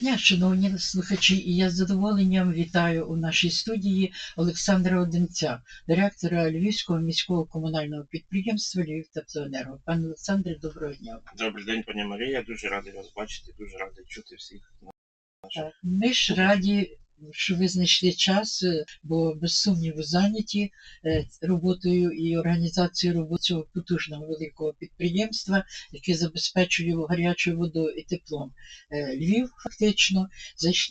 дня, шановні слухачі, і я з задоволенням вітаю у нашій студії Олександра Одинця, директора Львівського міського комунального підприємства Львів Теплоенерго. Пане Олександре, доброго дня. Добрий день, пані Марія. Дуже радий вас бачити, дуже радий чути всіх. Ми ж раді, що ви знайшли час, е, бо без сумніву зайняті е, роботою і організацією роботи цього потужного великого підприємства, яке забезпечує гарячою водою і теплом. Е, Львів фактично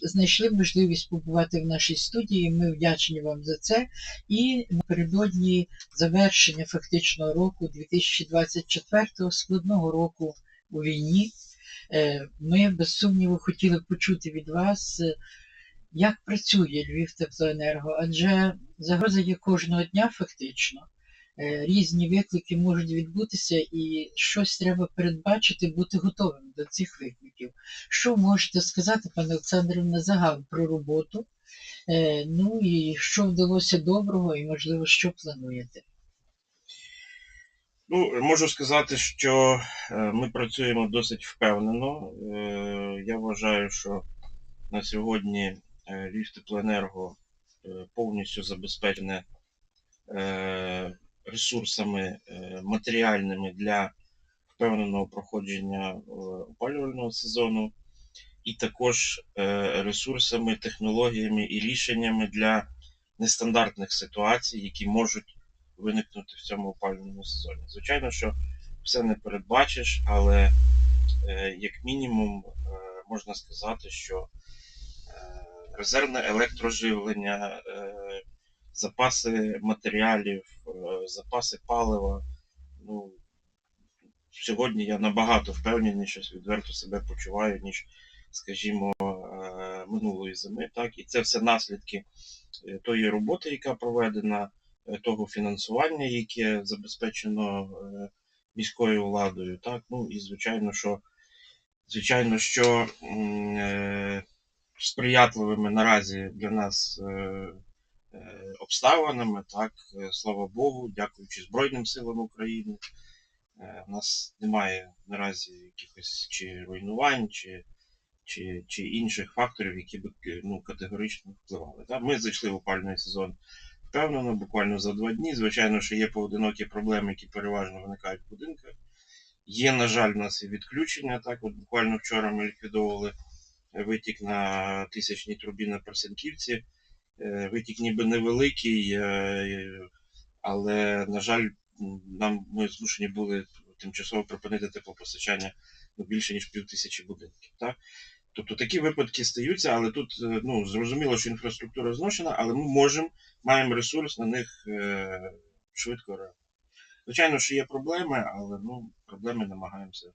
знайшли можливість побувати в нашій студії. Ми вдячні вам за це. І напередодні завершення фактичного року 2024 складного року у війні. Ми без сумніву хотіли почути від вас, як працює Львів Теплоенерго, адже загроза є кожного дня фактично. Е, Різні виклики можуть відбутися, і щось треба передбачити, бути готовим до цих викликів. Що можете сказати, пане Олександре, на загал про роботу? Е, Ну і що вдалося доброго, і можливо, що плануєте? Ну, можу сказати, що е, ми працюємо досить впевнено. Я вважаю, що на сьогодні Львів Теплоенерго е, повністю забезпечене е, ресурсами е, матеріальними для впевненого проходження е, опалювального сезону, і також е, ресурсами, технологіями і рішеннями для нестандартних ситуацій, які можуть виникнути в цьому опалювальному сезоні. Звичайно, що все не передбачиш, але е, як мінімум е, можна сказати, що е, резервне електроживлення, е, запаси матеріалів, е, запаси палива. Ну, сьогодні я набагато впевнений, що відверто себе почуваю, ніж, скажімо, е, минулої зими. Так? І це все наслідки тої роботи, яка проведена, того фінансування, яке забезпечено міською владою. Так? Ну і звичайно, що звичайно, що сприятливими наразі для нас е, е, обставинами, так, е, слава Богу, дякуючи Збройним силам України. У нас немає наразі якихось чи руйнувань, чи, чи, чи інших факторів, які б ну, категорично впливали. Так? Ми зайшли в опальний сезон впевнено, буквально за два дні. Звичайно, що є поодинокі проблеми, які переважно виникають в будинках. Є, на жаль, у нас і відключення. Так, от буквально вчора ми ліквідовували витік на тисячній трубі на Персенківці. Е, Витік ніби невеликий, е, але, на жаль, нам ми змушені були тимчасово припинити теплопостачання ну, більше ніж пів тисячі будинків. Так? Тобто такі випадки стаються, але тут е, ну, зрозуміло, що інфраструктура зношена, але ми можемо, маємо ресурс на них швидко реагувати. Звичайно, що є проблеми, але ну, проблеми намагаємося.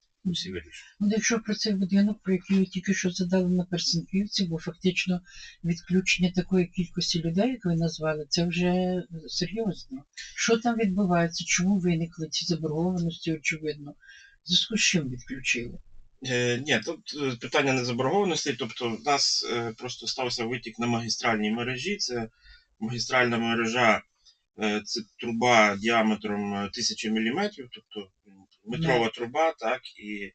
Ну, якщо про цей будинок, про який ви тільки що задали на Персенківці, бо фактично відключення такої кількості людей, як ви назвали, це вже серйозно. Що там відбувається? Чому виникли ці заборгованості, очевидно? В зв'язку з чим відключили? Е, ні, тут е, питання не заборгованості. Тобто, в нас е, просто стався витік на магістральній мережі. Це магістральна мережа, е, це труба діаметром е, 1000 мм, тобто метрова труба, так, і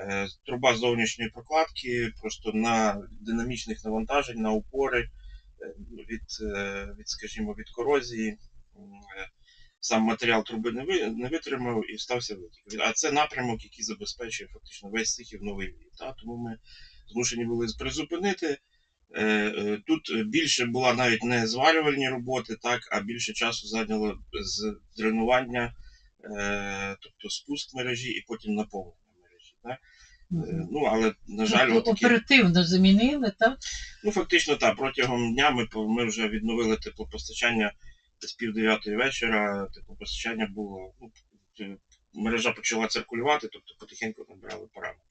е, труба зовнішньої прокладки просто на динамічних навантажень, на опори е, від, е, від, скажімо, від корозії. е, Сам матеріал труби не, ви, не витримав і стався витік. А це напрямок, який забезпечує фактично весь Сихів новий Львів. Тому ми змушені були призупинити. Тут більше була навіть не зварювальні роботи, так, а більше часу зайняло з дренування, тобто спуск мережі і потім наповнення мережі. Так? Е, Ну, але, на жаль, Тобто отакі, оперативно замінили, так? ну фактично так, протягом дня ми, ми вже відновили теплопостачання десь пів дев'ятої вечора. Теплопостачання було, ну, мережа почала циркулювати, тобто потихеньку набирали параметри.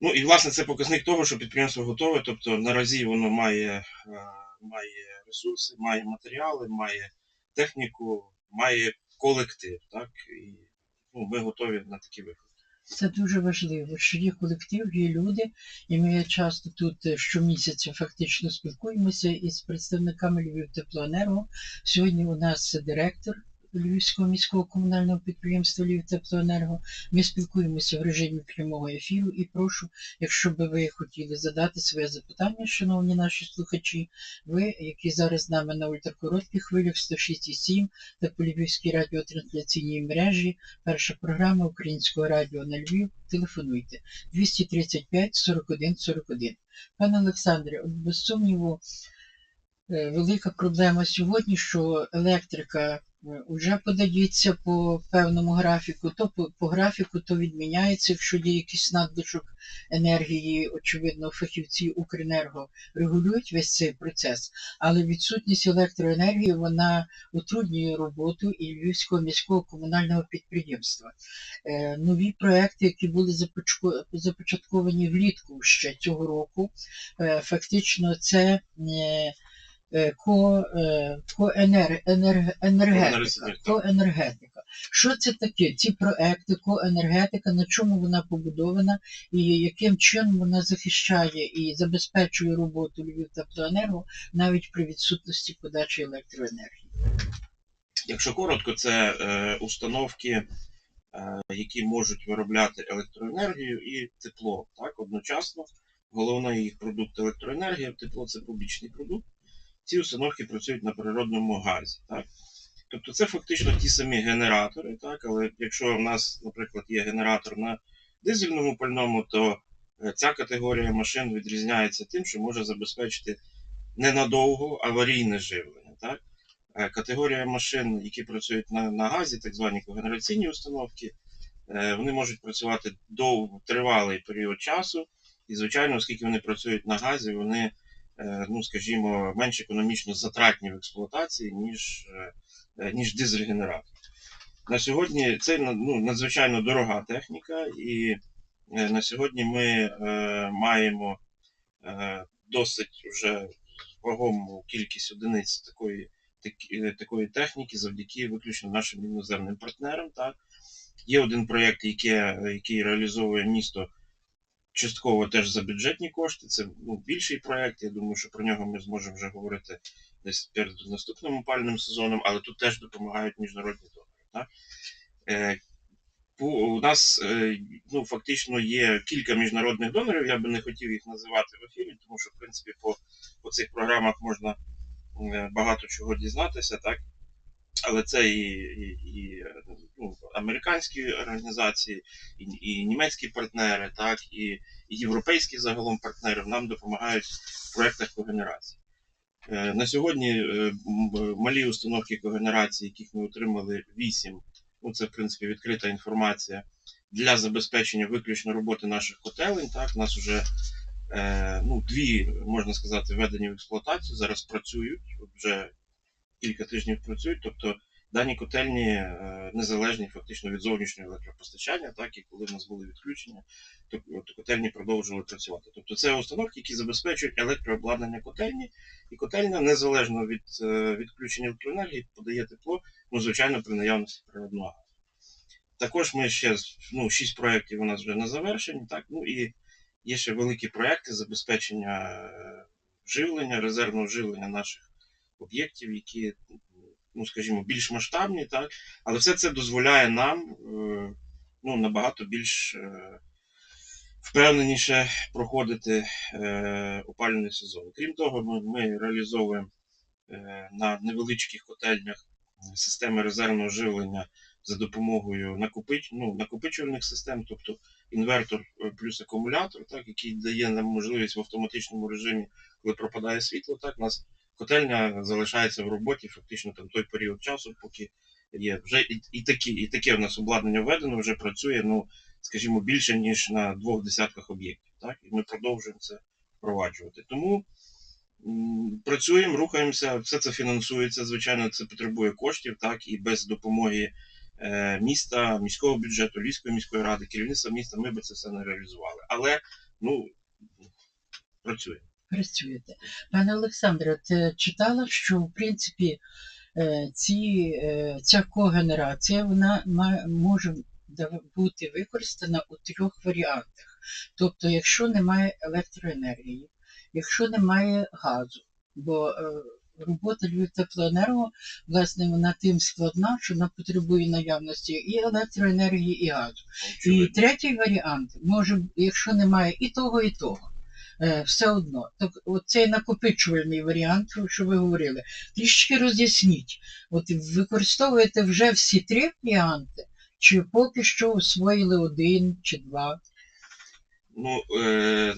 Ну і власне це показник того, що підприємство готове, тобто наразі воно має, е, має ресурси, має матеріали, має техніку, має колектив. Так? І ну, ми готові на такі виклики. Це дуже важливо, що є колектив, є люди, і ми часто тут е, щомісяця фактично спілкуємося із представниками Львів Теплоенерго. Сьогодні у нас директор Львівського міського комунального підприємства «Львівтеплоенерго». Ми спілкуємося в режимі прямого ефіру і прошу, якщо би ви хотіли задати своє запитання, шановні наші слухачі, ви, які зараз з нами на ультракоротких хвилях 106,7 та по Львівській радіотрансляційній мережі, перша програма Українського радіо на Львів, телефонуйте 235 41 41. Пане Олександре, без сумніву, е, велика проблема сьогодні, що електрика вже подається по певному графіку, то по, по графіку, то відміняється, якщо є якийсь надлишок енергії, очевидно, фахівці Укренерго регулюють весь цей процес, але відсутність електроенергії вона утруднює роботу і Львівського міського комунального підприємства. Е, нові проекти, які були започатковані влітку ще цього року, е, фактично це е, е, ко, е, енерг- енергетика. Коенергетика. Що це таке? Ці проекти, коенергетика, на чому вона побудована і яким чином вона захищає і забезпечує роботу Львів теплоенерго навіть при відсутності подачі електроенергії. Якщо коротко, це е, установки, е, які можуть виробляти електроенергію і тепло так, одночасно. Головний їх продукт електроенергія, тепло це побічний продукт. Ці установки працюють на природному газі. Так? Тобто це фактично ті самі генератори, так? але якщо в нас, наприклад, є генератор на дизельному пальному, то е, ця категорія машин відрізняється тим, що може забезпечити ненадовго аварійне живлення. Так? Е, Категорія машин, які працюють на, на газі, так звані когенераційні установки, е, вони можуть працювати довго тривалий період часу. І, звичайно, оскільки вони працюють на газі, вони, ну скажімо, менш економічно затратні в експлуатації, ніж, е, е, ніж дизель-генератор. На сьогодні це ну, надзвичайно дорога техніка, і е, на сьогодні ми е, маємо е, досить вже вагому кількість одиниць такої такі- такої техніки завдяки виключно нашим іноземним партнерам. Так. Є один проєкт, яке, який реалізовує місто частково теж за бюджетні кошти. Це ну, більший проєкт. Я думаю, що про нього ми зможемо вже говорити десь перед наступним опальним сезоном, але тут теж допомагають міжнародні донори. Е, у нас е, ну, фактично є кілька міжнародних донорів, я би не хотів їх називати в ефірі, тому що, в принципі, по, по цих програмах можна е, багато чого дізнатися, так? Але це і, і, і е, ну, американські організації, і, і німецькі партнери, так, і, і європейські загалом партнери нам допомагають в проєктах когенерації. Е, На сьогодні е, малі установки когенерації, яких ми отримали 8, ну це в принципі відкрита інформація для забезпечення виключно роботи наших котелень. Так, у нас вже е, ну, дві, можна сказати, введені в експлуатацію, зараз працюють, вже кілька тижнів працюють. Тобто дані котельні е, незалежні фактично від зовнішнього електропостачання, так і коли в нас були відключення, то, котельні продовжували працювати. Тобто це установки, які забезпечують електрообладнання котельні, і котельня незалежно від е, відключення електроенергії подає тепло, ну звичайно, при наявності природного газу. Також ми ще ну, шість проєктів у нас вже на завершенні, так, ну і є ще великі проєкти забезпечення е, живлення, резервного живлення наших об'єктів, які, ну, скажімо, більш масштабні, так, але все це дозволяє нам е, ну, набагато більш е, впевненіше проходити е, опалювальний сезон. Крім того, ми, ми реалізовуємо на невеличких котельнях системи резервного живлення за допомогою накопич... ну, накопичувальних систем, тобто інвертор плюс акумулятор, так, який дає нам можливість в автоматичному режимі, коли пропадає світло, так, у нас котельня залишається в роботі фактично там той період часу, поки є вже і, і, такі, і таке в нас обладнання введено, вже працює, ну, скажімо, більше, ніж на двох десятках об'єктів. Так? І ми продовжуємо це впроваджувати. Тому працюємо, рухаємося, все це фінансується, звичайно, це потребує коштів, так, і без допомоги е, міста, міського бюджету, Львівської міської ради, керівництва міста, ми би це все не реалізували. Але ну, працює. Працюєте. Пане Олександре, от е, читала, що в принципі е, ці, е, ця когенерація вона може бути використана у трьох варіантах. Тобто, якщо немає електроенергії, якщо немає газу, бо робота теплоенерго, власне, вона тим складна, що вона потребує наявності і електроенергії, і газу. І третій варіант може, якщо немає і того, і того. Е, Все одно, так цей накопичувальний варіант, що ви говорили, трішки роз'ясніть. От використовуєте вже всі три варіанти, чи поки що освоїли один чи два? Ну, е,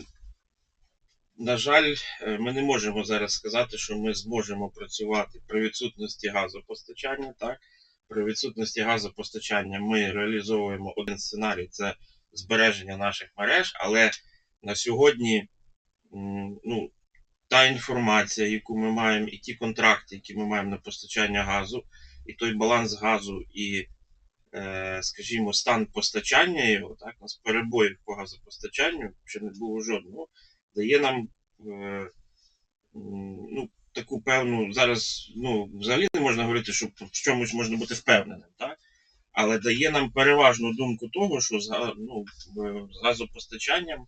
на жаль, е, ми не можемо зараз сказати, що ми зможемо працювати при відсутності газопостачання. Так? При відсутності газопостачання ми реалізовуємо один сценарій це збереження наших мереж, але на сьогодні ну, та інформація, яку ми маємо, і ті контракти, які ми маємо на постачання газу, і той баланс газу, і, е, скажімо, стан постачання його, так, у нас перебоїв по газопостачанню ще не було жодного, дає нам е, ну, таку певну, зараз ну, взагалі не можна говорити, що в чомусь можна бути впевненим, так? але дає нам переважну думку того, що з, ну, з газопостачанням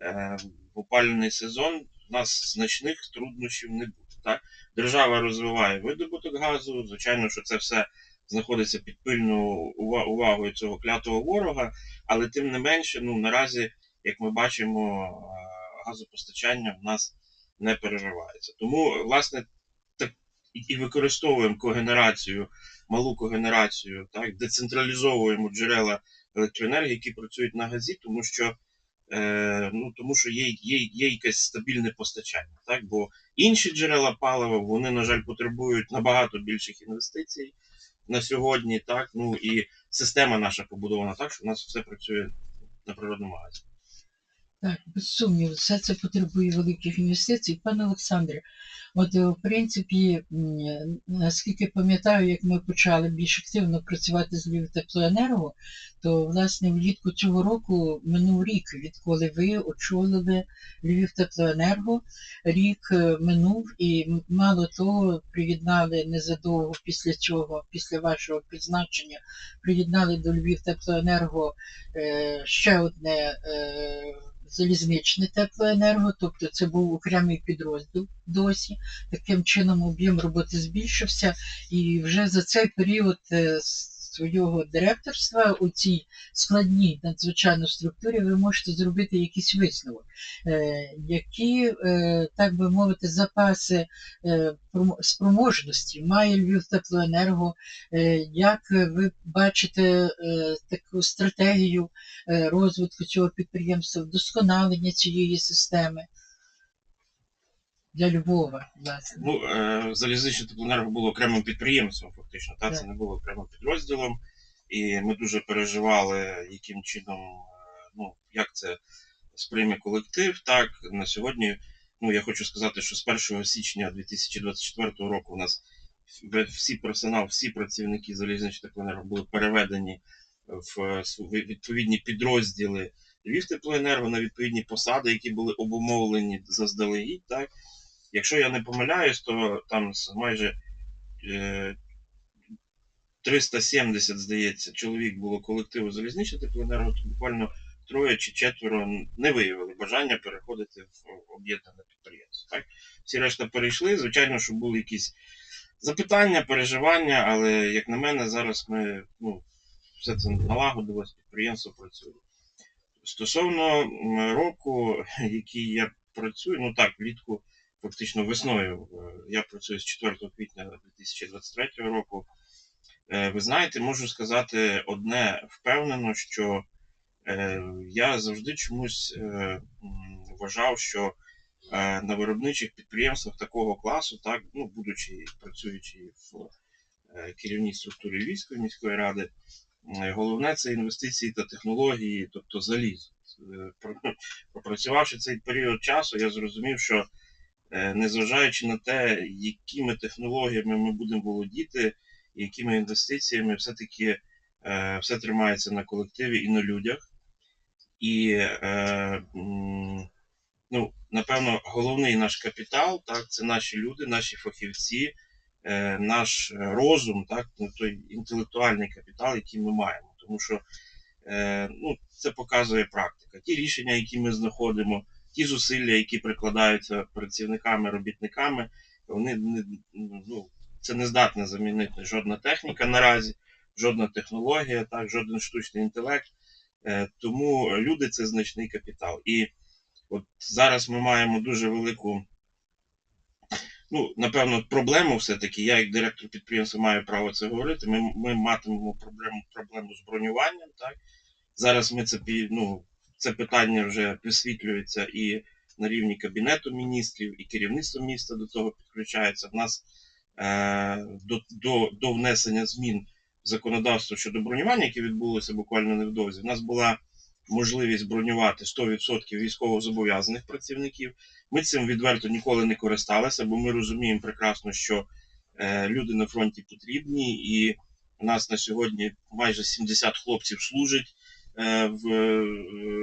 в опалювальний сезон у нас значних труднощів не буде. Так? Держава розвиває видобуток газу. Звичайно, що це все знаходиться під пильною увагою цього клятого ворога, але тим не менше, ну наразі, як ми бачимо, е, газопостачання в нас не переривається. Тому, власне, так і використовуємо когенерацію, малу когенерацію, так, децентралізовуємо джерела електроенергії, які працюють на газі, тому що е, ну, тому що є, є, є якесь стабільне постачання. Так? Бо інші джерела палива, вони, на жаль, потребують набагато більших інвестицій на сьогодні. Так? Ну, і система наша побудована так, що в нас все працює на природному газі. Так, без сумніву, все це потребує великих інвестицій. Пане Олександре, от е, в принципі, наскільки пам'ятаю, як ми почали більш активно працювати з Львів теплоенерго, то власне влітку цього року минув рік, відколи ви очолили Львів теплоенерго. Рік е, минув і мало того, приєднали незадовго після цього, після вашого призначення, приєднали до Львів теплоенерго е, ще одне. Залізничне теплоенерго, тобто це був окремий підрозділ досі. Таким чином об'єм роботи збільшився, і вже за цей період е, свого директорства у цій складній надзвичайно структурі ви можете зробити якийсь висновок, е, які, е, так би мовити, запаси е, спроможності має Львів теплоенерго, як ви бачите таку стратегію розвитку цього підприємства, вдосконалення цієї системи для Львова, власне. Ну, е, залізничне теплоенерго було окремим підприємством, фактично. Та? Це не було окремим підрозділом. І ми дуже переживали, яким чином, е, ну, як це сприйме колектив. Так, на сьогодні, ну, я хочу сказати, що з 1 січня 2024 року у нас всі персонал, всі працівники залізничного теплоенерго були переведені в е, відповідні підрозділи Львів теплоенерго на відповідні посади, які були обумовлені заздалегідь. Так? Якщо я не помиляюсь, то там майже е, 370, здається, чоловік було колективу залізничного теплоенерго, то буквально троє чи четверо не виявили бажання переходити в об'єднане підприємство. Так? Всі решта перейшли. Звичайно, що були якісь запитання, переживання, але, як на мене, зараз ми ну, все це налагодилось, підприємство працює. Стосовно року, який я працюю, ну так, влітку, фактично весною, е, я працюю з 4 квітня 2023 року. Е, Ви знаєте, можу сказати одне впевнено, що е, я завжди чомусь вважав, що на виробничих підприємствах такого класу, так, ну, будучи працюючи в керівній структурі Львівської міської ради, головне це інвестиції та технології, тобто залізо. Е, Пропрацювавши цей період часу, я зрозумів, що незважаючи на те, якими технологіями ми будемо володіти, якими інвестиціями, все-таки е, все тримається на колективі і на людях. І, е, ну, напевно, головний наш капітал так, це наші люди, наші фахівці, е, наш розум, так, ну, той інтелектуальний капітал, який ми маємо. Тому що е, ну, це показує практика. Ті рішення, які ми знаходимо, ті зусилля, які прикладаються працівниками, робітниками, вони не, ну, це не здатне замінити жодна техніка наразі, жодна технологія, так, жоден штучний інтелект. Е, Тому люди це значний капітал. І от зараз ми маємо дуже велику, ну, напевно, проблему все-таки. Я, як директор підприємства, маю право це говорити. Ми, ми матимемо проблему, проблему з бронюванням. Так? Зараз ми це, ну, це питання вже висвітлюється і на рівні Кабінету міністрів, і керівництво міста до того підключається. В нас е, до, до, до внесення змін в законодавство щодо бронювання, яке відбулося буквально невдовзі, в нас була можливість бронювати 100% військовозобов'язаних працівників. Ми цим відверто ніколи не користалися, бо ми розуміємо прекрасно, що е, люди на фронті потрібні, і у нас на сьогодні майже 70 хлопців служать е, в, е,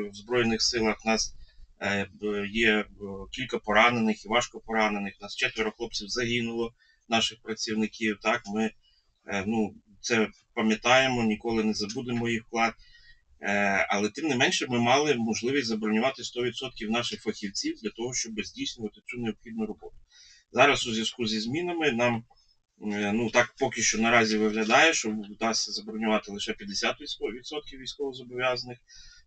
в Збройних силах. У нас е, є е, кілька поранених і важко поранених. У нас четверо хлопців загинуло, наших працівників. Так, ми е, ну, це пам'ятаємо, ніколи не забудемо їх вклад. Е, Але тим не менше ми мали можливість забронювати 100% наших фахівців для того, щоб здійснювати цю необхідну роботу. Зараз у зв'язку зі змінами нам е, ну так поки що наразі виглядає, що вдасться забронювати лише 50% військовозобов'язаних.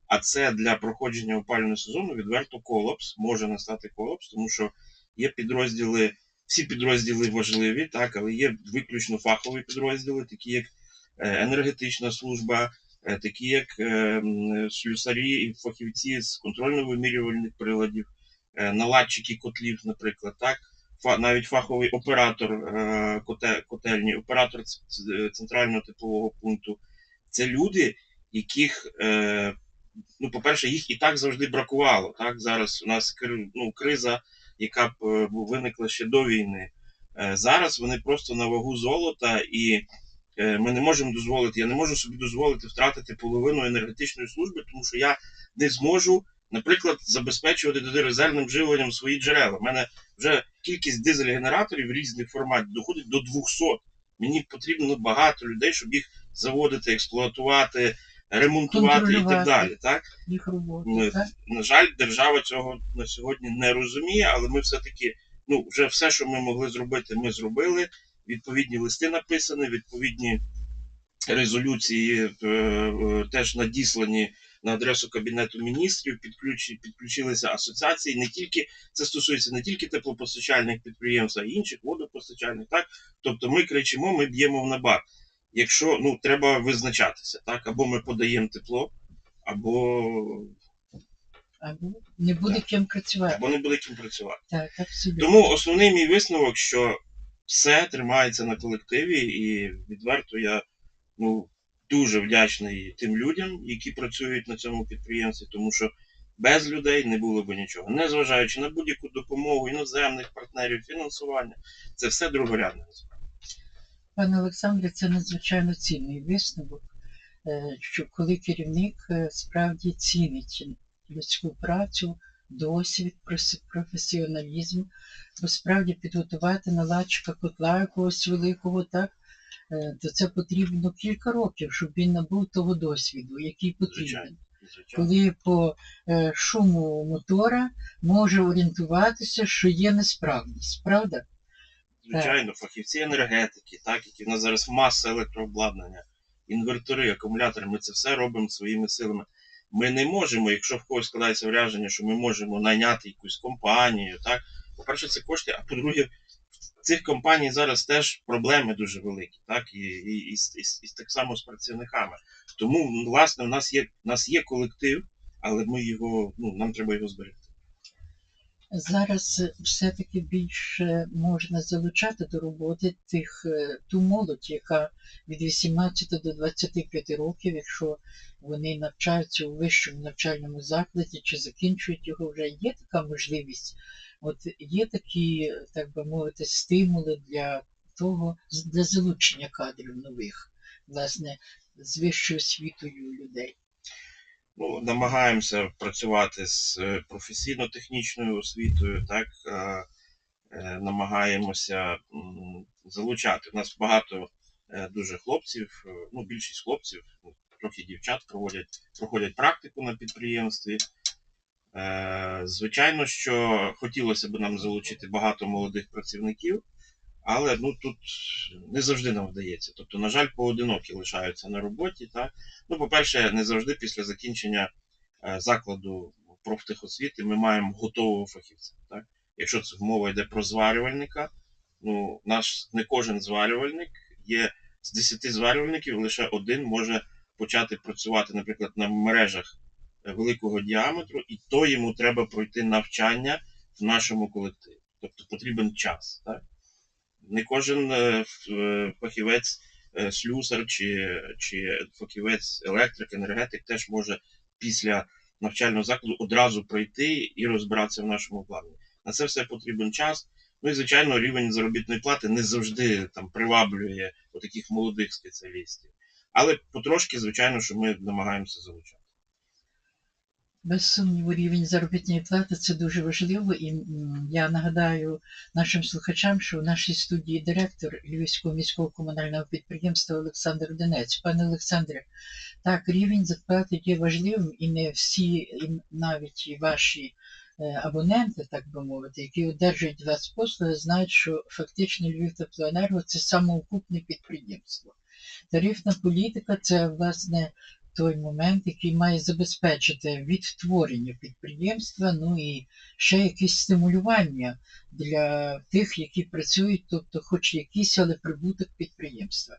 А це для проходження опалювального сезону відверто колапс, може настати колапс, тому що є підрозділи, всі підрозділи важливі, так, але є виключно фахові підрозділи, такі як е, енергетична служба, е, такі як е, слюсарі і фахівці з контрольно-вимірювальних приладів, е, наладчики котлів, наприклад, так, навіть фаховий оператор е, котельні, оператор центрального теплового пункту. Це люди, яких, е, ну, по-перше, їх і так завжди бракувало. Так? Зараз у нас ну, криза, яка б е, виникла ще до війни. Зараз вони просто на вагу золота, і ми не можемо дозволити, я не можу собі дозволити втратити половину енергетичної служби, тому що я не зможу, наприклад, забезпечувати туди резервним живленням свої джерела. У мене вже кількість дизель-генераторів різних форматів доходить до 200. Мені потрібно багато людей, щоб їх заводити, експлуатувати, ремонтувати і так далі. Так? їх роботу. Ми- так? На жаль, держава цього на сьогодні не розуміє, але ми все-таки, ну, вже все, що ми могли зробити, ми зробили. Відповідні листи написані, відповідні резолюції е, е, теж надіслані на адресу Кабінету міністрів, підключі, підключилися асоціації. Не тільки це стосується не тільки теплопостачальних підприємств, а й інших водопостачальних. Так, тобто ми кричимо, ми б'ємо в набат. Якщо ну треба визначатися, так або ми подаємо тепло, або, Або не буде ким працювати. або не буде ким працювати. Так, абсолютно. Тому основний мій висновок, що все тримається на колективі, і відверто я ну, дуже вдячний тим людям, які працюють на цьому підприємстві, тому що без людей не було б нічого. Незважаючи на будь-яку допомогу іноземних партнерів, фінансування, це все другорядне. Пане Олександре, це надзвичайно цінний висновок, е, що коли керівник е, справді цінить людську працю, досвід, професіоналізм, бо справді підготувати наладчика котла якогось великого, так, то це потрібно кілька років, щоб він набув того досвіду, який потрібен. Звичайно. Звичайно. Коли по е, шуму мотора може орієнтуватися, що є несправність, правда? Звичайно, фахівці енергетики, так, які в нас зараз маса електрообладнання, інвертори, акумулятори, ми це все робимо своїми силами. Ми не можемо, якщо в когось складається враження, що ми можемо найняти якусь компанію, так. По-перше, це кошти, а по-друге, цих компаній зараз теж проблеми дуже великі, так, і, і, і, і, і так само з працівниками. Тому, власне, у нас є, у нас є колектив, але ми його, ну, нам треба його зберегти. Зараз все-таки більше можна залучати до роботи тих, е, ту молодь, яка від 18 до 25 років, якщо вони навчаються у вищому навчальному закладі чи закінчують його, вже є така можливість. От є такі, так би мовити, стимули для того, для залучення кадрів нових, власне, з вищою освітою людей. Ну, намагаємося працювати з е, професійно-технічною освітою, так е, намагаємося залучати. У нас багато е, дуже хлопців, ну, більшість хлопців, ну, трохи дівчат проводять, проходять практику на підприємстві. Звичайно, що хотілося б нам залучити багато молодих працівників, але ну тут не завжди нам вдається. Тобто, на жаль, поодинокі лишаються на роботі. Так? Ну, по-перше, не завжди після закінчення е, закладу профтехосвіти ми маємо готового фахівця. Так? Якщо це мова йде про зварювальника, ну наш не кожен зварювальник є з 10 зварювальників, лише один може почати працювати, наприклад, на мережах е, великого діаметру, і то йому треба пройти навчання в нашому колективі. Тобто потрібен час. Так? Не кожен е, е, фахівець е, слюсар чи, чи фахівець електрик, енергетик теж може після навчального закладу одразу прийти і розбиратися в нашому плані. На це все потрібен час. Ну і звичайно, рівень заробітної плати не завжди там приваблює таких молодих спеціалістів. Але потрошки, звичайно, що ми намагаємося залучати. Без сумніву, рівень заробітної плати це дуже важливо. І я нагадаю нашим слухачам, що в нашій студії директор Львівського міського комунального підприємства Олександр Донець. Пане Олександре, так, рівень зарплати є важливим, і не всі, і навіть ваші е, абоненти, так би мовити, які одержують вас послуги, знають, що фактично Львів Теплоенерго це самоокупне підприємство. Тарифна політика це власне той момент, який має забезпечити відтворення підприємства, ну і ще якесь стимулювання для тих, які працюють, тобто хоч якийсь, але прибуток підприємства.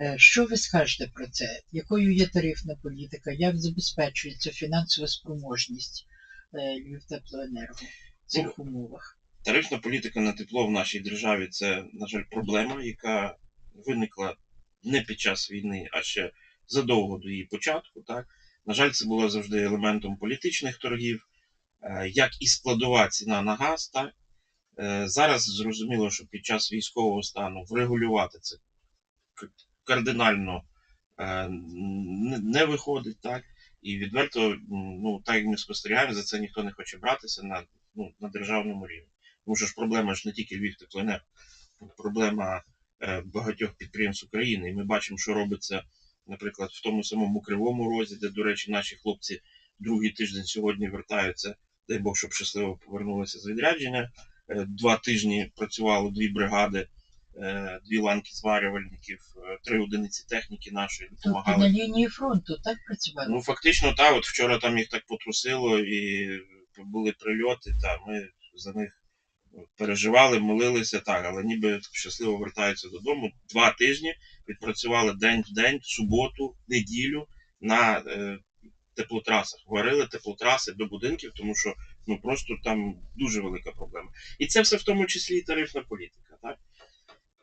Е, Що ви скажете про це? Якою є тарифна політика? Як забезпечується фінансова спроможність е, Львівтеплоенерго в цих умовах? Тарифна політика на тепло в нашій державі це, на жаль, проблема, яка виникла не під час війни, а ще задовго до її початку. Так? На жаль, це було завжди елементом політичних торгів, е, як і складова ціна на газ. Так? Е, Зараз зрозуміло, що під час військового стану врегулювати це кардинально е, не- виходить. Так? І відверто, ну, так як ми спостерігаємо, за це ніхто не хоче братися на, ну, на державному рівні. Тому що ж проблема ж не тільки Львів теплоенерго, проблема багатьох підприємств України. І ми бачимо, що робиться, наприклад, в тому самому Кривому Розі, де, до речі, наші хлопці другий тиждень сьогодні вертаються. Дай Бог, щоб щасливо повернулися з відрядження. Е, Два тижні працювало дві бригади, е, дві ланки зварювальників, е, три одиниці техніки нашої Тобто допомагали. на лінії фронту так працювали? Ну, фактично, так, от вчора там їх так потрусило і були прильоти, та ми за них переживали, молилися, так, але ніби щасливо вертаються додому. Два тижні відпрацювали день в день, суботу, неділю на е, теплотрасах. Варили теплотраси до будинків, тому що ну просто там дуже велика проблема. І це все в тому числі і тарифна політика. Так?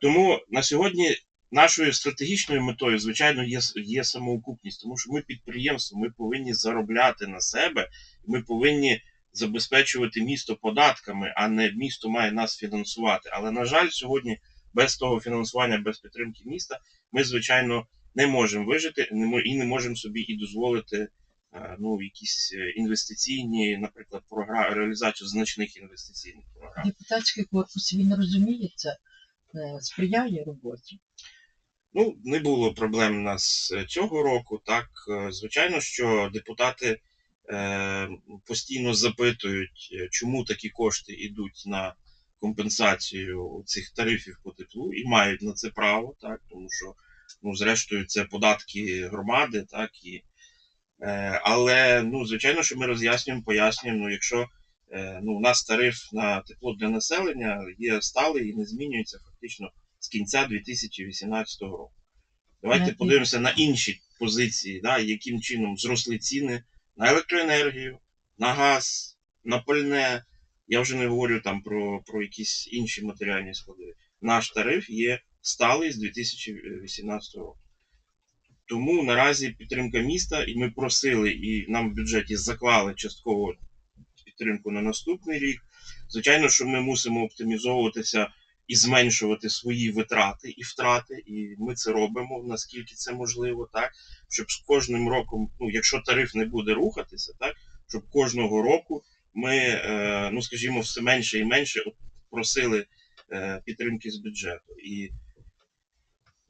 Тому на сьогодні нашою стратегічною метою, звичайно, є, є самоокупність, тому що ми підприємство, ми повинні заробляти на себе, ми повинні забезпечувати місто податками, а не місто має нас фінансувати. Але, на жаль, сьогодні без того фінансування, без підтримки міста, ми, звичайно, не можемо вижити і не можемо собі і дозволити е, ну, якісь е, інвестиційні, наприклад, програми, реалізацію значних інвестиційних програм. Депутатський корпус він розуміє це, е, сприяє роботі. Ну, не було проблем у нас цього року. Так, звичайно, що депутати постійно запитують, е, чому такі кошти йдуть на компенсацію цих тарифів по теплу, і мають на це право, так, тому що, ну, зрештою, це податки громади, так і. Е, але, ну, звичайно, що ми роз'яснюємо, пояснюємо, ну, якщо е, ну, у нас тариф на тепло для населення є сталий і не змінюється фактично з кінця 2018 року. Давайте подивимося на інші позиції, да, яким чином зросли ціни на електроенергію, на газ, на пальне. Я вже не говорю там про, про якісь інші матеріальні складові. Наш тариф є сталий з 2018 року. Тому наразі підтримка міста, і ми просили, і нам в бюджеті заклали частково підтримку на наступний рік. Звичайно, що ми мусимо оптимізовуватися і зменшувати свої витрати і втрати, і ми це робимо наскільки це можливо, так щоб з кожним роком, ну якщо тариф не буде рухатися, так щоб кожного року ми, е, ну скажімо, все менше і менше просили е, підтримки з бюджету. І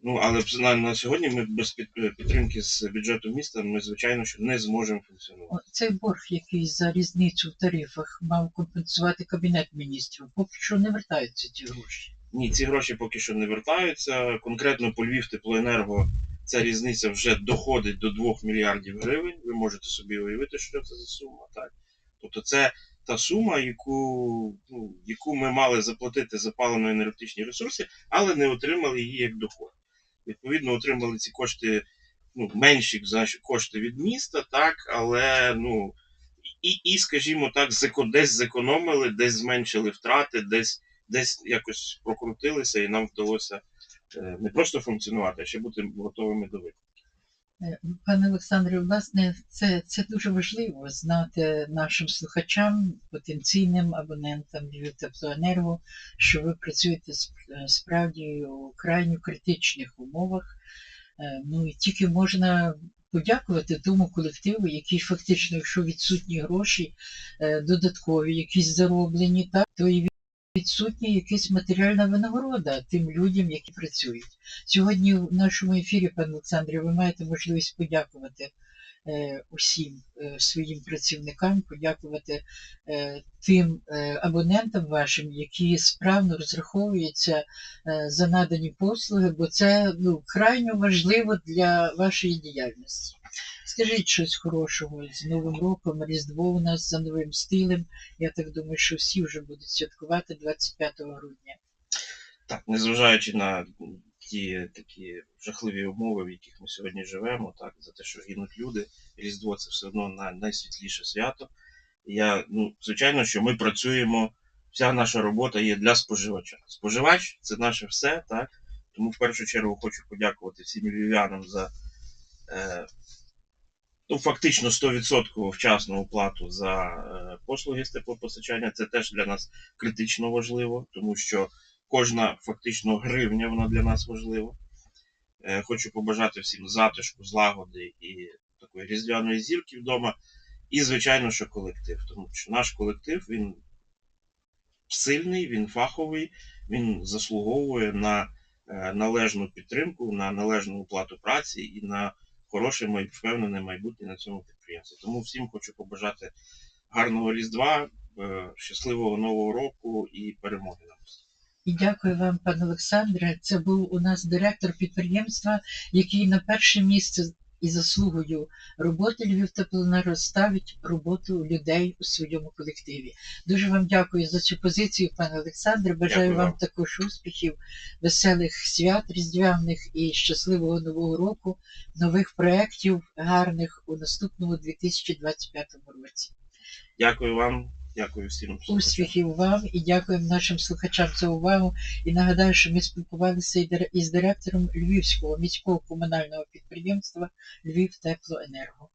Ну, але б на, сьогодні ми без під- підтримки з бюджету міста ми, звичайно, що не зможемо функціонувати. Цей борг, який за різницю в тарифах мав компенсувати Кабінет міністрів, поки що не вертаються ці гроші. Ні, ці гроші поки що не вертаються. Конкретно по Львів теплоенерго ця різниця вже доходить до 2 мільярдів гривень. Ви можете собі уявити, що це за сума. Так? Тобто це та сума, яку, ну, яку ми мали заплатити за паливно-енергетичні ресурси, але не отримали її як доход. Відповідно, отримали ці кошти ну, менші значить, кошти від міста, так, але ну, і, і скажімо так, десь зекономили, десь зменшили втрати, десь десь якось прокрутилися, і нам вдалося е, не просто функціонувати, а ще бути готовими до виконання. Е, Пане Олександре, власне, це, це дуже важливо знати нашим слухачам, потенційним абонентам Львів теплоенерго, що ви працюєте е, справді у крайньо критичних умовах. Е, Ну і тільки можна подякувати тому колективу, який фактично, якщо відсутні гроші додаткові, якісь зароблені, так, то і відсутня якась матеріальна винагорода тим людям, які працюють. Сьогодні в нашому ефірі, пане Олександре, ви маєте можливість подякувати е, усім е, своїм працівникам, подякувати е, тим абонентам вашим, які справно розраховуються за надані послуги, бо це ну, крайньо важливо для вашої діяльності. Скажіть щось хорошого з Новим роком, Різдво у нас за новим стилем. Я так думаю, що всі вже будуть святкувати 25 грудня. Так, незважаючи на ті такі жахливі умови, в яких ми сьогодні живемо, так, за те, що гинуть люди, Різдво це все одно найсвітліше свято. Я, ну, звичайно, що ми працюємо, вся наша робота є для споживача. Споживач це наше все, так. Тому в першу чергу хочу подякувати всім львів'янам за е, ну, фактично 100% вчасну оплату за е, послуги з теплопостачання. Це теж для нас критично важливо, тому що кожна фактично гривня вона для нас важлива. Е, Хочу побажати всім затишку, злагоди і такої різдвяної зірки вдома. І, звичайно, що колектив. Тому що наш колектив він сильний, він фаховий, він заслуговує на е, належну підтримку, на належну оплату праці і на хороше впевнене майбутнє на цьому підприємстві. Тому всім хочу побажати гарного Різдва, е, щасливого Нового року і перемоги нам. І дякую вам, пане Олександре. Це був у нас директор підприємства, який на перше місце і заслугою роботи Львів Теплоенерго ставить роботу людей у своєму колективі. Дуже вам дякую за цю позицію, пане Олександре. Бажаю Дякую вам вам. також успіхів, веселих свят різдвяних і щасливого нового року, нових проєктів гарних у наступному 2025 році. Дякую вам, дякую всім. Успіхів вам і дякуємо нашим слухачам за увагу. І нагадаю, що ми спілкувалися із директором Львівського міського комунального підприємства Львів Теплоенерго.